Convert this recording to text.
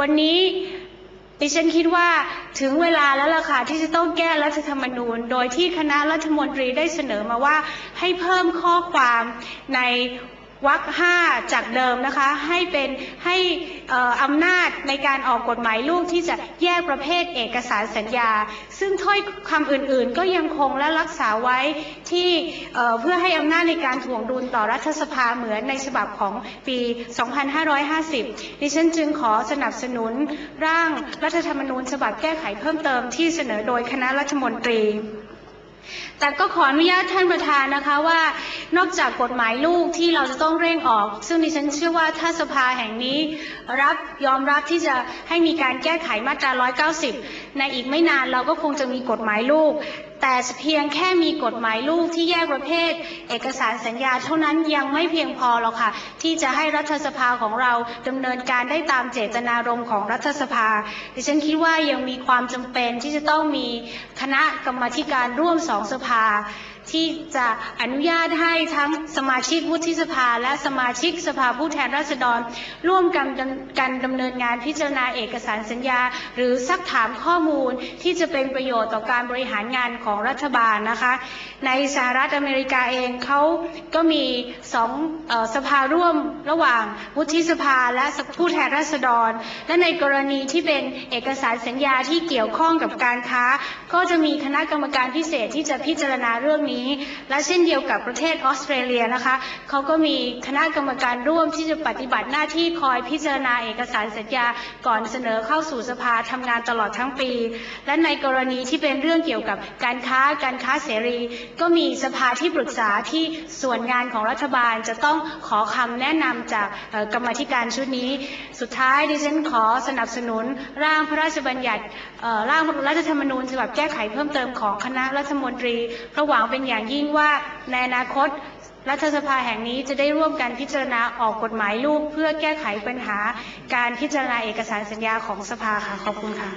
วันนี้ดิฉันคิดว่าถึงเวลาแล้วล่ะค่ะที่จะต้องแก้รัฐธรรมนูญ โดยที่คณะรัฐมนตรีได้เสนอมาว่าให้เพิ่มข้อความใน วรรคห้าจากเดิมนะคะให้เป็นให้อออำนาจในการออกกฎหมายลูกที่จะแยกประเภทเอกสารสัญญา ซึ่งถ้อยคำอื่นๆ ก็ยังคงและรักษาไว้ที่เเพื่อให้อำนาจในการถ่วงดุลต่อรัฐสภาเหมือนในฉบับของปี 2550 ดิฉันจึงขอสนับสนุนร่างรัฐธรรมนูญฉบับแก้ไขเพิ่มเติมที่เสนอโดยคณะรัฐมนตรี แต่ก็ขออนุญาตท่านประธานนะคะว่านอกจากกฎหมายลูกที่เราจะต้องเร่งออก ซึ่งดิฉันเชื่อว่าถ้าสภาแห่งนี้รับยอมรับที่จะให้มีการแก้ไขมาตรา 190 ในอีกไม่นานเราก็คงจะมีกฎหมายลูกแต่เพียงแค่มีกฎหมายลูกที่แยกประเภท เอกสารสัญญาเท่านั้นยังไม่เพียงพอหรอกค่ะ ที่จะให้รัฐสภาของเราดำเนินการได้ตามเจตนารมณ์ของรัฐสภา ดิฉันคิดว่ายังมีความจำเป็นที่จะต้องมีคณะกรรมาการร่วมสองสภา ที่จะอนุญาตให้ทั้งสมาชิกวุฒิสภา และสมาชิกสภาผู้แทนราษฎร ร่วมกันดำกันดำเนินงานพิจารณาเอกสารสัญญา หรือซักถามข้อมูลที่จะเป็นประโยชน์ต่อการบริหารงานของรัฐบาลนะคะ ในสหรัฐอเมริกาเองเขาก็มีสองออสภาร่วมระหว่างวุฒิสภาและผู้แทนราษฎร และในกรณีที่เป็นเอกสารสัญญาที่เกี่ยวข้องกับการค้า ก็จะมีคณะกรรมการพิเศษที่จะพิจารณาเรื่องนี้และเช่นเดียวกับประเทศออสเตรเลียนะคะเขาก็มีคณะกรรมการร่วมที่จะปฏิบัติหน้าที่คอยพิจารณาเอกสารสัญญาก่อนเสนอเข้าสู่สภาทำงานตลอดทั้งปี และในกรณีที่เป็นเรื่องเกี่ยวกับการค้าการค้าเสรี ก็มีสภาที่ปรึกษาที่ส่วนงานของรัฐบาลจะต้องขอคำแนะนำจากกรรมธิการชุดนี้ สุดท้ายดิฉันขอสนับสนุนร่างพระราชบัญญัติร่างรัฐธรรมนูญฉบับแก้ไขเพิ่มเติมของคณะรัฐมนตรีเพราะหวังเป็นอย่างยิ่งว่าในอนาคต รัฐสภาแห่งนี้จะได้ร่วมกันพิจารณาออกกฎหมายลูก เพื่อแก้ไขปัญหาการพิจารณาเอกสารสัญญาของสภาค่ะขอบคุณค่ะ